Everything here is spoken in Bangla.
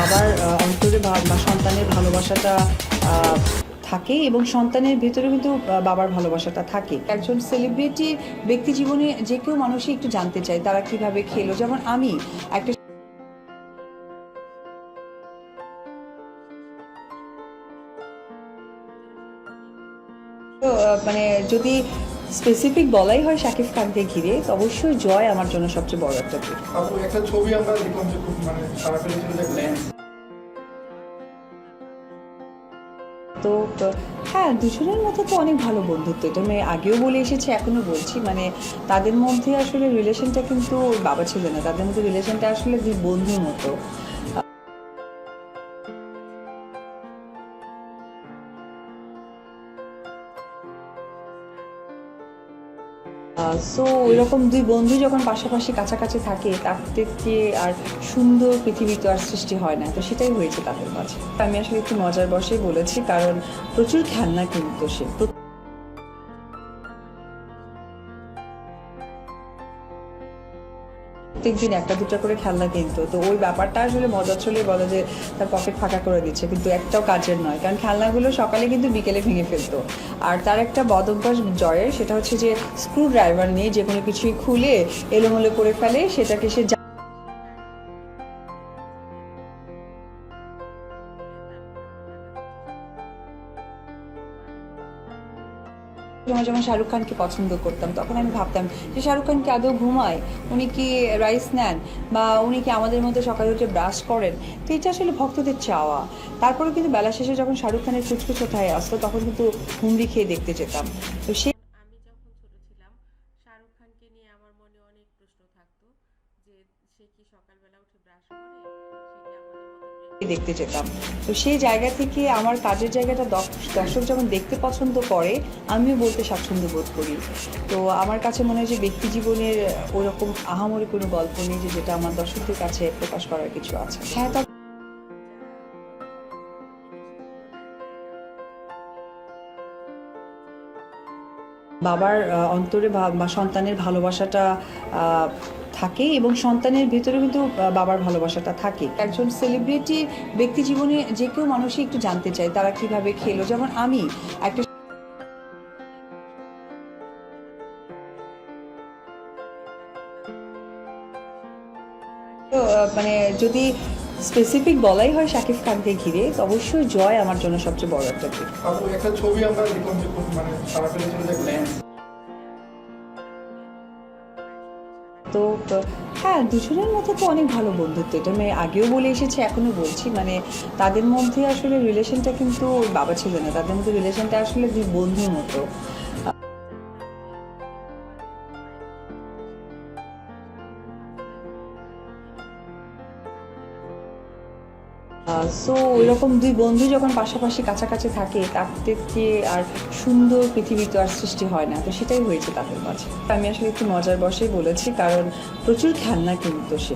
বাবার অন্তরে বা- সন্তানের ভালোবাসাটা থাকে এবং সন্তানের ভেতরে কিন্তু বাবার ভালোবাসাটা থাকে। একজন সেলিব্রিটি ব্যক্তি জীবনে যে কেউ মানুষই একটু জানতে চায়, তারা কীভাবে খেলো। যেমন আমি একটা মানে যদি স্পেসিফিক বলাই হয় শাকিব খানকে ঘিরে তো অবশ্যই জয় আমার জন্য সবচেয়ে বড় একটা একটা ছবি আমরা দেখলাম যে খুব মানে সারা তো হ্যাঁ দুজনের মধ্যে তো অনেক ভালো বন্ধুত্ব। এটা আমি আগেও বলে এসেছি এখনও বলছি। মানে তাদের মধ্যে আসলে রিলেশনটা কিন্তু বাবা ছিল না। তাদের মধ্যে রিলেশনটা আসলে দুই বন্ধুর মতো। সো এরকম দুই বন্ধু যখন পাশাপাশি কাছাকাছি থাকে, তার থেকে আর সুন্দর পৃথিবী তো আর সৃষ্টি হয় না। তো সেটাই হয়েছে তাদের মাঝে। আমি আসলে একটু মজার বসেই বলেছি, কারণ প্রচুর খেলনা কিন্তু সে। প্র- প্রত্যেকদিন একটা, দুটো করে খেলনা কিনতো। তো ওই ব্যাপারটা আসলে মজা চলে বলে যে তার পকেট ফাঁকা করে দিচ্ছে, কিন্তু একটাও কাজের নয়। কারণ খেলনাগুলো সকালে কিন্তু বিকেলে ভেঙে ফেলতো। আর তার একটা বদ অভ্যাস জয়ের, সেটা হচ্ছে যে স্ক্রু ড্রাইভার নিয়ে যে কোনো কিছুই খুলে এলোমেলো করে ফেলে, সেটাকে সে সময় যখন শাহরুখ খানকে পছন্দ করতাম, তখন আমি ভাবতাম যে শাহরুখ খান কি আদৌ ঘুমায়? উনি কি রাইস নেন? বা উনি কি আমাদের মধ্যে সকালে উঠে ব্রাশ করেন? তো এটা আসলে ভক্তদের চাওয়া। তারপরে কিন্তু বেলা শেষে যখন শাহরুখ খানের ফুচকুচ ওঠায় আসতো, তখন কিন্তু হুমড়ি খেয়ে দেখতে যেতাম। তো সে আমি যখন শাহরুখ খানকে নিয়ে আমার মনে অনেক প্রশ্ন থাকতো সে সকালবেলা উঠে ব্রাশ করে? সে কি আমাদের মতো দেখতে যেতাম। তো সেই জায়গা থেকে আমার কাজের জায়গাটা দর্শ- দর্শক যখন দেখতে পছন্দ করে, আমিও বলতে স্বাচ্ছন্দ্য বোধ করি। তো আমার কাছে মনে হয় যে ব্যক্তি জীবনের ওরকম আহামরি কোনো গল্প নেই যে যেটা আমার দর্শকদের কাছে প্রকাশ করার কিছু আছে। হ্যাঁ বাবার অন্তরে বা- সন্তানের ভালোবাসাটা থাকে এবং সন্তানের ভেতরে কিন্তু বাবার ভালোবাসাটা থাকে। একজন সেলিব্রিটি ব্যক্তি জীবনে যে কেউ মানুষই একটু জানতে চায়, তারা কীভাবে খেলো। যেমন আমি একটা মানে যদি স্পেসিফিক বলাই হয় শাকিব খানকে ঘিরে তো অবশ্যই জয় আমার জন্য সবচেয়ে বড় একটা ছবি আমরা মানে সারা তো হ্যাঁ দুজনের মধ্যে তো অনেক ভালো বন্ধুত্ব। এটা আমি আগেও বলে এসেছি এখনও বলছি। মানে তাদের মধ্যে আসলে রিলেশনটা কিন্তু বাবা ছিল না। তাদের মধ্যে রিলেশনটা আসলে দুই বন্ধুর মতো। সো এরকম দুই বন্ধু যখন পাশাপাশি কাছাকাছি থাকে তার থেকে আর সুন্দর পৃথিবী তো আর সৃষ্টি হয় না। তো সেটাই হয়েছে তাদের মাঝে। আমি আসলে একটু মজার বসেই বলেছি, কারণ প্রচুর খেলনা কিন্তু সে।